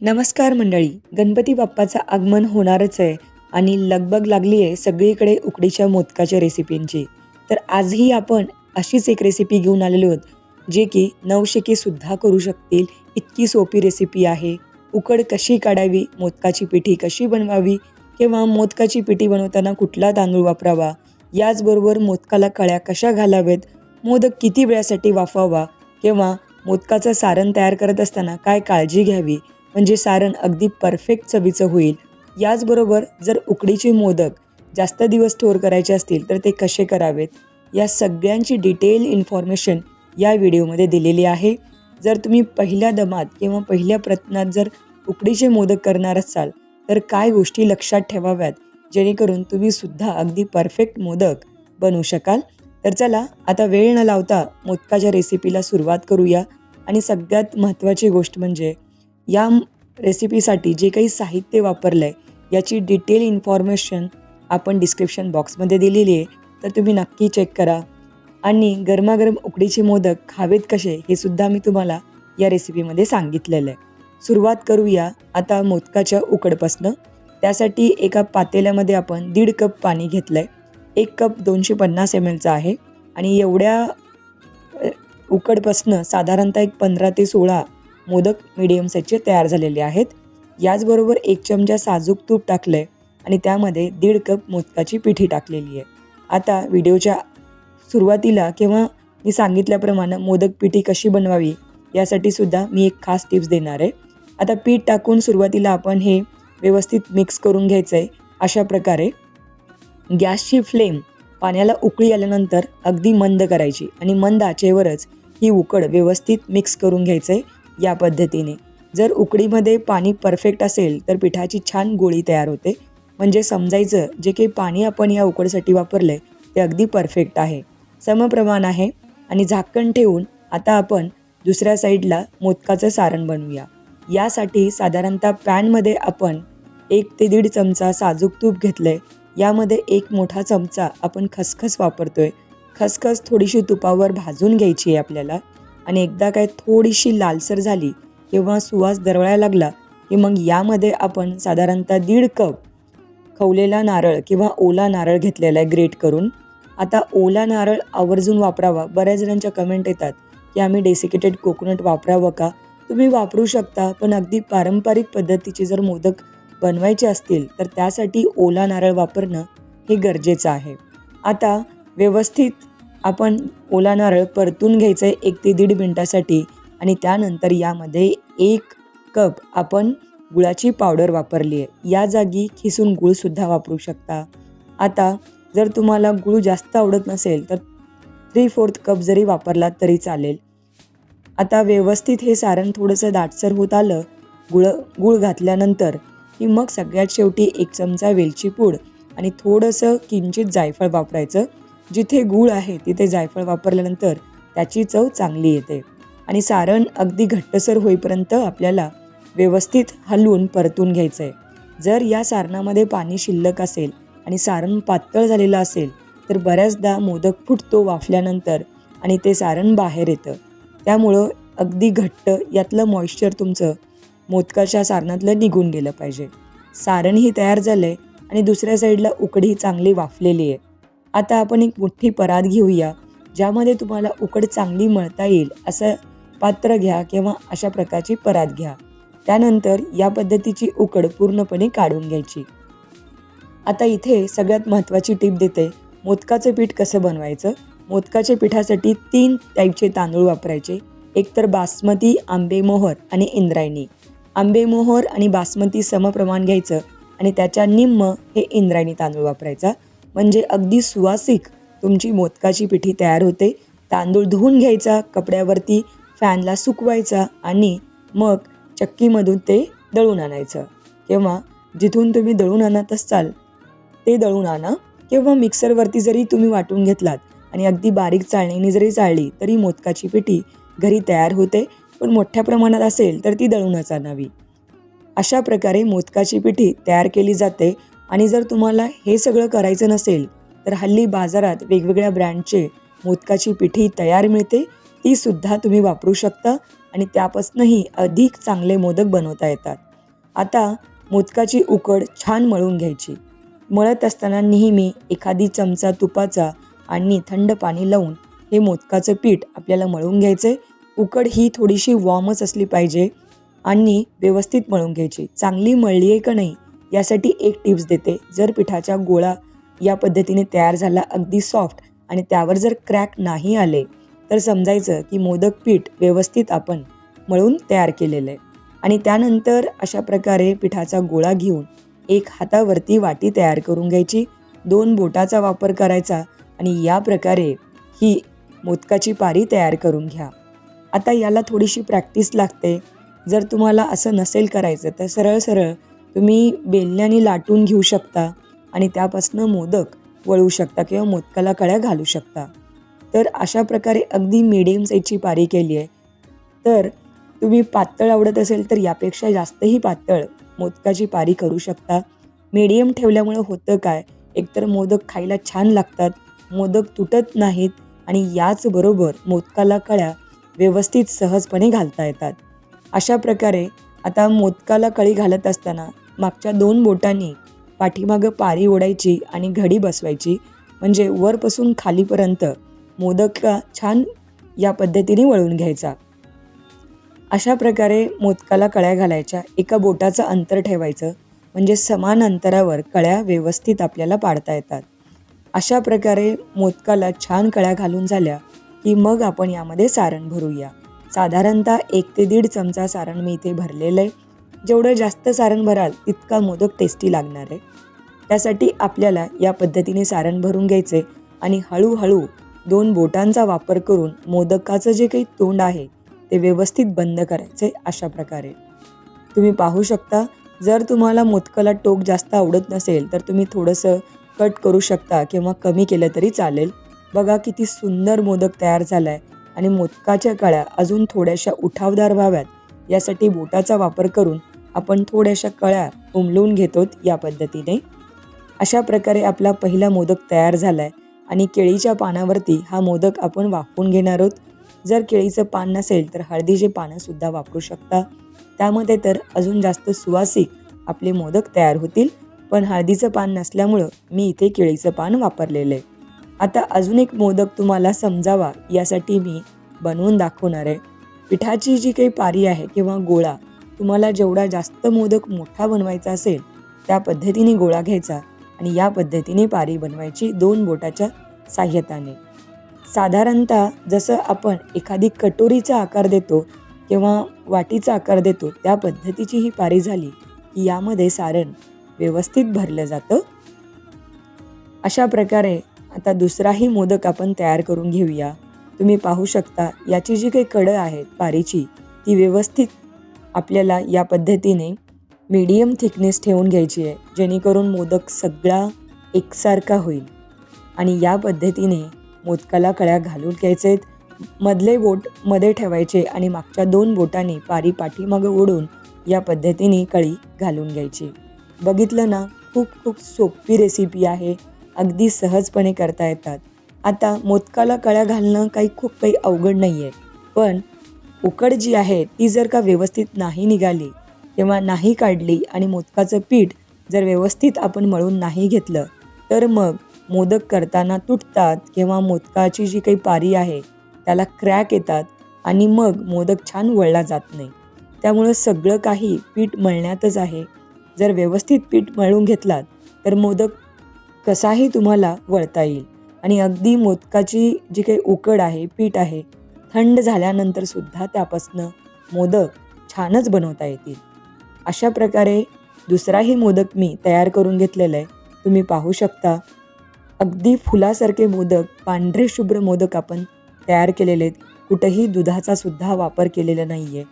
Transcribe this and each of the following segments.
नमस्कार मंडळी गणपती बाप्पाचं आगमन होणारच आहे आणि लगबग लागली आहे सगळीकडे उकडीच्या मोदकाच्या रेसिपींची तर आजही आपण अशीच एक रेसिपी घेऊन आलेलो आहोत जे की नवशिकेसुद्धा करू शकतील इतकी सोपी रेसिपी आहे. उकड कशी काढावी मोदकाची पिठी कशी बनवावी किंवा मोदकाची पिठी बनवताना कुठला तांदूळ वापरावा याचबरोबर मोदकाला कळ्या कशा घालावेत मोदक किती वेळासाठी वाफावा किंवा मोदकाचं सारण तयार करत असताना काय काळजी घ्यावी म्हणजे सारण अगदी परफेक्ट चवीचं होईल. याचबरोबर जर उकडीचे मोदक जास्त दिवस स्टोअर करायचे असतील तर ते कसे करावेत? या सगळ्यांची डिटेल इन्फॉर्मेशन या व्हिडिओमध्ये दिलेली आहे. जर तुम्ही पहिल्या दमात किंवा पहिल्या प्रयत्नात जर उकडीचे मोदक करणार असाल तर काय गोष्टी लक्षात ठेवाव्यात? जेणेकरून तुम्ही सुद्धा अगदी परफेक्ट मोदक बनवू शकाल. तर चला आता वेळ न लावता मोदकाच्या रेसिपीला सुरुवात करूया. आणि सगळ्यात महत्त्वाची गोष्ट म्हणजे या रेसिपीसाठी जे काही साहित्य वापरलं आहे याची डिटेल इन्फॉर्मेशन आपण डिस्क्रिप्शन बॉक्समध्ये दिलेली आहे. तर तुम्ही नक्की चेक करा. आणि गरमागरम उकडीचे मोदक खावेत कसे हे सुद्धा मी तुम्हाला या रेसिपीमध्ये सांगितलेलं आहे. सुरुवात करूया आता मोदकाच्या उकडपासनं. त्यासाठी एका पातेल्यामध्ये आपण दीड कप पाणी घेतलं आहे एक कप दोनशे पन्नास एम एलचा आहे. आणि एवढ्या उकडपासनं साधारणतः एक पंधरा ते सोळा मोदक मिडियम साईजचे तयार झालेले आहेत. याचबरोबर एक चमचा साजूक तूप टाकलं आहे आणि त्यामध्ये दीड कप मोदकाची पिठी टाकलेली आहे. आता व्हिडिओच्या सुरुवातीला किंवा मी सांगितल्याप्रमाणे मोदक पिठी कशी बनवावी यासाठी सुद्धा मी एक खास टिप्स देणार आहे. आता पीठ टाकून सुरुवातीला आपण हे व्यवस्थित मिक्स करून घ्यायचं आहे अशा प्रकारे. गॅसची फ्लेम पाण्याला उकळी आल्यानंतर अगदी मंद करायची आणि मंद आचेवरच ही उकड व्यवस्थित मिक्स करून घ्यायचं आहे या पद्धतीने. जर उकडीमध्ये पाणी परफेक्ट असेल तर पिठाची छान गोळी तयार होते. म्हणजे समजायचं जे काही पाणी आपण या उकडीसाठी वापरलं आहे ते अगदी परफेक्ट आहे. समप्रमाण आहे आणि झाकण ठेवून आता आपण दुसऱ्या साईडला मोदकाचं सारण बनवूया. यासाठी साधारणतः पॅनमध्ये आपण एक ते दीड चमचा साजूक तूप घेतलं आहे यामध्ये एक मोठा चमचा आपण खसखस वापरतोय. खसखस थोडीशी तुपावर भाजून घ्यायची आहे आपल्याला. आणि एकदा काय थोडीशी लालसर झाली किंवा सुवास दरवळायला लागला की मग यामध्ये आपण साधारणतः दीड कप खवलेला नारळ किंवा ओला नारळ घेतलेला आहे ग्रेट करून. आता ओला नारळ आवर्जून वापरावा. बऱ्याच जणांच्या कमेंट येतात की आम्ही डेसिकेटेड कोकोनट वापरावं का? तुम्ही वापरू शकता पण अगदी पारंपरिक पद्धतीचे जर मोदक बनवायचे असतील तर त्यासाठी ओला नारळ वापरणं हे गरजेचं आहे. आता व्यवस्थित आपण ओला नारळ परतून घ्यायचं आहे एक ते दीड मिनटासाठी आणि त्यानंतर यामध्ये एक कप आपण गुळाची पावडर वापरली आहे या जागी खिसून गुळसुद्धा वापरू शकता. आता जर तुम्हाला गुळ जास्त आवडत नसेल तर थ्री फोर्थ कप जरी वापरलात तरी चालेल. आता व्यवस्थित हे सारण थोडंसं दाटसर होत आलं गुळ गुळ घातल्यानंतर की मग सगळ्यात शेवटी एक चमचा वेलची पूड आणि थोडंसं किंचित जायफळ वापरायचं. जिथे गूळ आहे तिथे जायफळ वापरल्यानंतर त्याची चव चांगली येते. आणि सारण अगदी घट्टसर होईपर्यंत आपल्याला व्यवस्थित हलवून परतून घ्यायचं आहे जर या सारणामध्ये पाणी शिल्लक असेल आणि सारण पातळ झालेलं असेल तर बऱ्याचदा मोदक फुटतो वाफल्यानंतर आणि ते सारण बाहेर येतं. त्यामुळं अगदी घट्ट यातलं मॉइश्चर तुमचं मोदकाच्या सारणातलं निघून गेलं पाहिजे. सारणही तयार झालं आहे आणि दुसऱ्या साईडला उकडी चांगली वाफलेली आहे. आता आपण एक मोठी परात घेऊया ज्यामध्ये तुम्हाला उकड चांगली मळता येईल असं पात्र घ्या किंवा अशा प्रकारची परात घ्या. त्यानंतर या पद्धतीची उकड पूर्णपणे काढून घ्यायची. आता इथे सगळ्यात महत्त्वाची टीप देते मोदकाचं पीठ कसं बनवायचं? मोदकाच्या पिठासाठी तीन टाईपचे तांदूळ वापरायचे एकतर बासमती आंबेमोहर आणि इंद्रायणी. आंबेमोहर आणि बासमती समप्रमाण घ्यायचं आणि त्याच्या निम्म हे इंद्रायणी तांदूळ वापरायचा. म्हणजे अगदी सुवासिक. तुमची मोदकाची पिठी तयार होते. तांदूळ धुवून घ्यायचा कपड्यावरती फॅनला सुकवायचा आणि मग चक्कीमधून ते दळून आणायचं. किंवा जिथून तुम्ही दळून आणत असाल. ते दळून आणा किंवा मिक्सरवरती जरी तुम्ही वाटून घेतलात आणि अगदी बारीक चाळणीने जरी चाळली तरी मोदकाची पिठी घरी तयार होते. पण मोठ्या प्रमाणात असेल तर ती दळूनच आणावी. अशा प्रकारे मोदकाची पिठी तयार केली जाते. आणि जर तुम्हाला हे सगळं करायचं नसेल तर हल्ली बाजारात वेगवेगळ्या ब्रँडचे मोदकाची पिठी तयार मिळते ती सुद्धा तुम्ही वापरू शकता आणि त्यापासूनही अधिक चांगले मोदक बनवता येतात. आता मोदकाची उकड छान मळून घ्यायची. मळत असताना नेहमी एखादी चमचा तुपाचा आणि थंड पाणी लावून हे मोदकाचं पीठ आपल्याला मळून घ्यायचे उकड ही थोडीशी वॉर्मच असली पाहिजे आणि व्यवस्थित मळून घ्यायची. चांगली मळली आहे का नाही यासाठी एक टिप्स देते. जर पिठाचा गोळा या पद्धतीने तयार झाला अगदी सॉफ्ट आणि त्यावर जर क्रॅक नाही आले तर समजायचं की मोदक पीठ व्यवस्थित आपण मळून तयार केलेलं आहे. आणि त्यानंतर अशा प्रकारे पिठाचा गोळा घेऊन एक हातावरती वाटी तयार करून घ्यायची. दोन बोटाचा वापर करायचा आणि या प्रकारे ही मोदकाची पारी तयार करून घ्या. आता याला थोडीशी प्रॅक्टिस लागते. जर तुम्हाला असं नसेल करायचं तर सरळ सरळ तुम्ही बेलण्याने लाटून घेऊ शकता आणि त्यापासनं मोदक वळवू शकता किंवा मोदकाला कळ्या घालू शकता. तर अशा प्रकारे अगदी मिडियम साईजची पारी केली आहे. तर तुम्ही पातळ आवडत असेल तर यापेक्षा जास्तही पातळ मोदकाची पारी करू शकता. मीडियम ठेवल्यामुळं होतं काय? एकतर मोदक खायला छान लागतात मोदक तुटत नाहीत आणि याचबरोबर मोदकाला कळ्या व्यवस्थित सहजपणे घालता येतात. अशा प्रकारे आता मोदकाला कळी घालत असताना मागच्या दोन बोटांनी पाठीमागं पारी ओढायची आणि घडी बसवायची. म्हणजे वरपासून खालीपर्यंत मोदका छान या पद्धतीने वळून घ्यायचा. अशा प्रकारे मोदकाला कळ्या घालायच्या. एका बोटाचं अंतर ठेवायचं. म्हणजे समान अंतरावर कळ्या व्यवस्थित आपल्याला पाडता येतात. अशा प्रकारे मोदकाला छान कळ्या घालून झाल्या की मग आपण यामध्ये सारण भरूया. साधारणतः एक ते दीड चमचा सारण मी इथे भरलेलं आहे. जेवढं जास्त सारण भराल तितका मोदक टेस्टी लागणार आहे. त्यासाठी आपल्याला या पद्धतीने सारण भरून घ्यायचे आणि हळूहळू दोन बोटांचा वापर करून मोदकाचं जे काही तोंड आहे ते व्यवस्थित बंद करायचे अशा प्रकारे. तुम्ही पाहू शकता जर तुम्हाला मोदकाला टोक जास्त आवडत नसेल तर तुम्ही थोडंसं कट करू शकता किंवा कमी केलं तरी चालेल. बघा किती सुंदर मोदक तयार झाला आहे आणि मोदकाच्या कळ्या अजून थोड्याशा उठावदार व्हाव्यात. यासाठी बोटाचा वापर करून आपण थोड्याशा कळ्या उमलवून घेतो या पद्धतीने. अशा प्रकारे आपला पहिला मोदक तयार झाला आहे आणि केळीच्या पानावरती हा मोदक आपण वाफवून घेणार आहोत. जर केळीचं पान नसेल तर हळदीचे पानंसुद्धा वापरू शकता. त्यामध्ये तर अजून जास्त सुवासिक आपले मोदक तयार होतील पण हळदीचं पान नसल्यामुळं मी इथे केळीचं पान वापरलेलं आहे. आता अजून एक मोदक तुम्हाला समजावा यासाठी मी बनवून दाखवणार आहे. पिठाची जी काही पारी आहे किंवा गोळा तुम्हाला जेवढा जास्त मोदक मोठा बनवायचा असेल त्या पद्धतीने गोळा घ्यायचा आणि या पद्धतीने पारी बनवायची दोन बोटाच्या साह्यताने. साधारणतः जसं आपण एखादी कटोरीचा आकार देतो किंवा वाटीचा आकार देतो त्या पद्धतीची ही पारी झाली की यामध्ये सारण व्यवस्थित भरलं जातं. अशा प्रकारे आता दुसराही मोदक आपण तयार करून घेऊया. तुम्ही पाहू शकता याची जी काही कडं आहेत पारीची ती व्यवस्थित आपल्याला या पद्धतीने मीडियम थिकनेस ठेवून घ्यायची आहे जेणेकरून मोदक सगळा एकसारखा होईल. आणि या पद्धतीने मोदकाला कळ्या घालून घ्यायचे आहेत. मधले बोटमध्ये ठेवायचे आणि मागच्या दोन बोटांनी पारी पाठीमागं ओढून या पद्धतीने कळी घालून घ्यायची. बघितलं ना खूप खूप सोपी रेसिपी आहे. अगदी सहजपणे करता येतात. आता मोदकाला कळ्या घालणं काही खूप काही अवघड नाही आहे पण उकड जी आहे ती जर का व्यवस्थित नाही निघाली किंवा नाही काढली आणि मोदकाचं पीठ जर व्यवस्थित आपण मळून नाही घेतलं तर मग मोदक करताना तुटतात किंवा मोदकाची जी काही पारी आहे त्याला क्रॅक येतात आणि मग मोदक छान वळला जात नाही. त्यामुळं सगळं काही पीठ मळण्यातच आहे. जर व्यवस्थित पीठ मळून घेतलात तर मोदक कसाही तुम्हाला वळता येईल. आणि अगदी मोदकाची जी काही उकड आहे पीठ आहे थंड झाल्यानंतर सुद्धा त्यापासनं मोदक छानच बनवता येतील. अशा प्रकारे दुसराही मोदक मी तयार करून घेतलेला आहे. तुम्ही पाहू शकता. अगदी फुलासारखे मोदक पांढरे शुभ्र मोदक आपण तयार केलेले आहेत. कुठंही दुधाचा सुद्धा वापर केलेला नाही आहे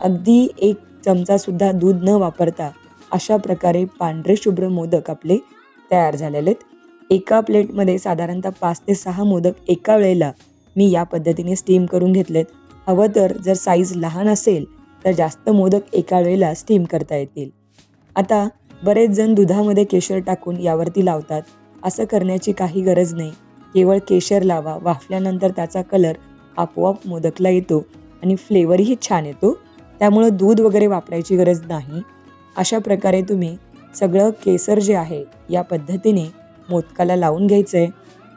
अगदी एक चमचासुद्धा दूध न वापरता अशा प्रकारे पांढरे शुभ्र मोदक आपले तयार झालेले आहेत. एका प्लेटमध्ये साधारणतः पाच ते सहा मोदक एका वेळेला मी या पद्धतीने स्टीम करून घेतलेत. हवं तर जर साईज लहान असेल तर जास्त मोदक एका वेळेला स्टीम करता येतील. आता बरेच जण दुधामध्ये केशर टाकून यावरती लावतात. असं करण्याची काही गरज नाही. केवळ केशर लावा वाफल्यानंतर त्याचा कलर आपोआप मोदकला येतो आणि फ्लेवरही छान येतो. त्यामुळं दूध वगैरे वापरायची गरज नाही. अशा प्रकारे तुम्ही सगळं केसर जे आहे या पद्धतीने मोदकाला लावून घ्यायचं आहे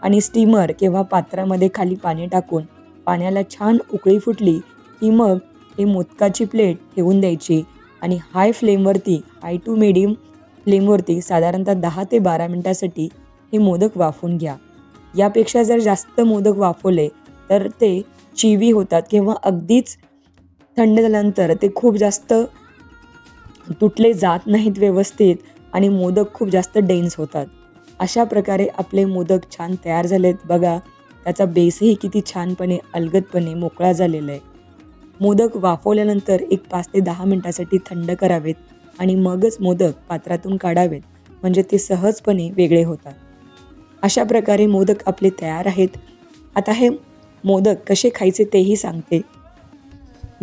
आणि स्टीमर किंवा पात्रामध्ये खाली पाणी टाकून पाण्याला छान उकळी फुटली की मग हे मोदकाची प्लेट ठेवून द्यायची आणि हाय फ्लेमवरती हाय टू मिडियम फ्लेमवरती साधारणतः दहा ते बारा मिनटासाठी हे मोदक वाफून घ्या. यापेक्षा जर जास्त मोदक वाफवले तर ते चिवी होतात किंवा अगदीच थंड झाल्यानंतर ते खूप जास्त तुटले जात नाहीत व्यवस्थित आणि मोदक खूप जास्त डेन्स होतात. अशा प्रकारे आपले मोदक छान तयार झालेत. बघा त्याचा बेसही किती छानपणे अलगदपणे मोकळा झालेला आहे. मोदक वाफवल्यानंतर एक पाच ते दहा मिनटासाठी थंड करावेत आणि मगच मोदक पात्रातून काढावेत. म्हणजे ते सहजपणे वेगळे होतात. अशा प्रकारे मोदक आपले तयार आहेत. आता हे मोदक कसे खायचे तेही सांगते.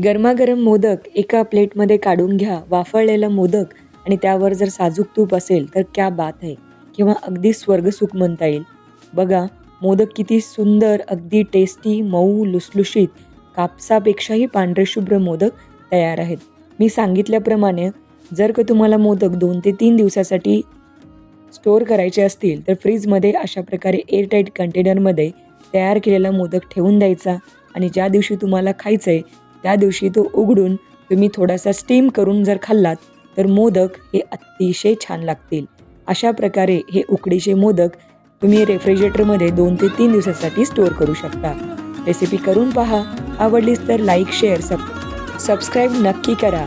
गरमागरम मोदक एका प्लेटमध्ये काढून घ्या. वाफळलेलं मोदक आणि त्यावर जर साजूक तूप असेल तर क्या बात आहे किंवा अगदी स्वर्गसुख म्हणता येईल. बघा मोदक किती सुंदर अगदी टेस्टी मऊ लुसलुशीत कापसापेक्षाही पांढरे शुभ्र मोदक तयार आहेत. मी सांगितल्याप्रमाणे जर का तुम्हाला मोदक दोन ते तीन दिवसासाठी स्टोअर करायचे असतील तर फ्रीजमध्ये अशा प्रकारे एअरटाईट कंटेनरमध्ये तयार केलेला मोदक ठेवून द्यायचा आणि ज्या दिवशी तुम्हाला खायचं आहे त्या दिवशी तो उघडून तुम्ही थोडासा स्टीम करून जर खाल्लात तर मोदक हे अतिशय छान लागतील. अशा प्रकारे हे उकडीचे मोदक तुम्ही रेफ्रिजरेटरमध्ये दोन ते तीन दिवसासाठी स्टोअर करू शकता. रेसिपी करून पहा. आवडलीच तर लाईक शेअर सब सबस्क्राईब नक्की करा.